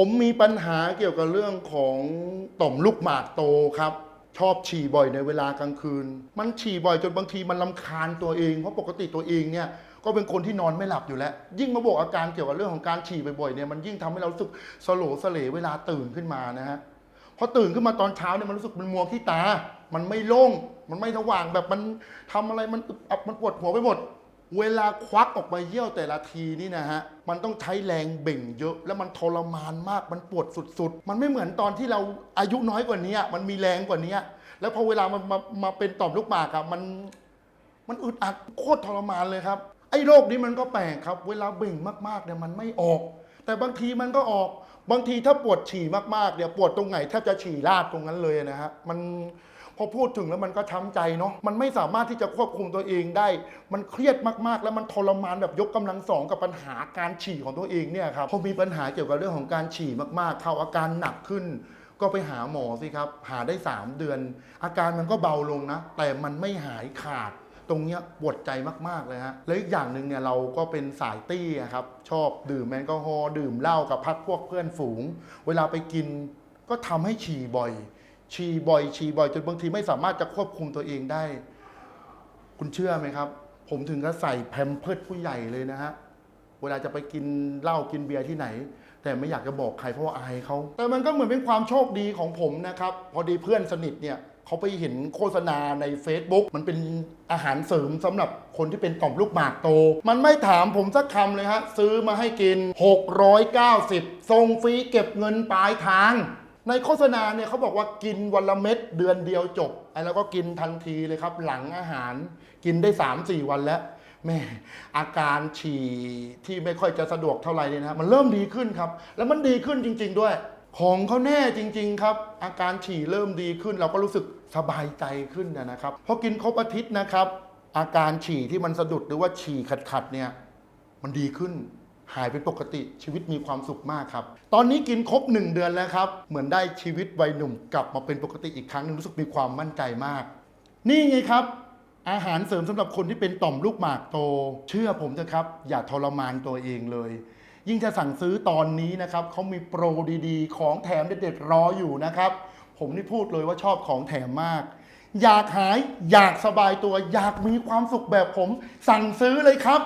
ผมมีปัญหาเกี่ยวกับเรื่องของต่อมลูกหมากโตครับ ชอบฉี่บ่อยในเวลากลางคืน มันฉี่บ่อยจนบางทีมันลำคาญตัวเอง เพราะปกติตัวเองเนี่ยก็เป็นคนที่นอนไม่หลับอยู่แล้ว ยิ่งมาบอกอาการเกี่ยวกับเรื่องของการฉี่บ่อยๆเนี่ยมันยิ่งทำให้เราสึกสโลสเลเวลาตื่นขึ้นมานะฮะพอตื่นขึ้นมาตอนเช้าเนี่ยมันรู้สึกมันมัวที่ตา มันไม่โล่งมันไม่สว่างแบบมันทำอะไรมันอึดอัดมันปวดหัวไปหมด เวลาควักออกมาเยี่ยวแต่ละทีนี่นะฮะ มันต้องใช้แรงเบ่งเยอะ แล้วมันทรมานมาก มันปวดสุดๆ มันไม่เหมือนตอนที่เราอายุน้อยกว่านี้ มันมีแรงกว่านี้ แล้วพอเวลามันมามาเป็นต่อมลูกหมากอะมัน มันอึดอัดโคตรทรมานเลยครับ ไอ้โรคนี้มันก็แปลกครับ เวลาเบ่งมากๆเนี่ยมันไม่ออก แต่บางทีมันก็ออก บางทีถ้าปวดฉี่มากๆเนี่ยปวดตรงไหนแทบจะฉี่ราดตรงนั้นเลยนะฮะ มัน พอพูดถึงแล้วมันก็ช้ำใจเนาะมันไม่สามารถที่จะควบคุมตัวเองได้ มันเครียดมากๆ แล้วมันทรมานแบบยกกำลังสองกับปัญหาการฉี่ของตัวเองเนี่ยครับพอมีปัญหาเกี่ยวกับเรื่องของการฉี่มากๆ เข้าอาการหนักขึ้น ก็ไปหาหมอสิครับ หาได้ 3 เดือน อาการมันก็เบาลงนะ แต่มันไม่หายขาดตรงเนี้ยปวดใจมาก ๆ เลยฮะ แล้วอีกอย่างหนึ่งเนี่ยเราก็เป็นสายตี้ครับ ชอบดื่มแอลกอฮอล์ดื่มเหล้ากับพักพวกเพื่อนฝูง เวลาไปกินก็ทำให้ฉี่บ่อย ฉี่บ่อยฉี่บ่อยจนบางทีไม่สามารถจะควบคุมตัวเองได้ คุณเชื่อไหมครับ ผมถึงก็ใส่แพมเพิร์ดผู้ใหญ่เลยนะฮะเวลาจะไปกินเหล้ากินเบียร์ที่ไหน แต่ไม่อยากจะบอกใครเพราะว่าอายเขาแต่มันก็เหมือนเป็นความโชคดีของผมนะครับ พอดีเพื่อนสนิทเนี่ยเขาไปเห็นโฆษณาใน Facebook มันเป็นอาหารเสริมสำหรับคนที่เป็นต่อมลูกหมากโต มันไม่ถามผมสักคำเลยฮะ ซื้อมาให้กิน 690ส่งฟรีเก็บเงินปลายทาง ในโฆษณาเนี่ยเขาบอกว่ากินวันละเม็ดเดือนเดียวจบไอ้แล้วก็กินทันทีเลยครับ หลังอาหารกินได้ 3-4 วันแล้วแม่อาการฉี่ที่ไม่ค่อยจะสะดวกเท่าไหร่เนี่ยนะมันเริ่มดีขึ้นครับ แล้วมันดีขึ้นจริง ๆ ด้วย ของเขาแน่จริง ๆ ครับ อาการฉี่เริ่มดีขึ้น เราก็รู้สึกสบายใจขึ้นนะครับพอกินครบอาทิตย์นะครับ อาการฉี่ที่มันสะดุดหรือว่าฉี่ขัดๆเนี่ยมันดีขึ้น หายเป็นปกติชีวิตมีความสุขมากครับ ตอนนี้กินครบ 1 เดือนแล้วครับ เหมือนได้ชีวิตวัยหนุ่มกลับมาเป็นปกติอีกครั้งหนึงรู้สึกมีความมั่นใจมาก นี่ไงครับ อาหารเสริมสำหรับคนที่เป็นต่อมลูกหมากโต เชื่อผมเถอะครับ อย่าทรมานตัวเองเลย ยิ่งจะสั่งซื้อตอนนี้นะครับเขามีโปรดี ๆ ของแถมเด็ดๆรออยู่นะครับ ผมนี่พูดเลยว่าชอบของแถมมากอยากหาย อยากสบายตัว อยากมีความสุขแบบผม สั่งซื้อเลยครับ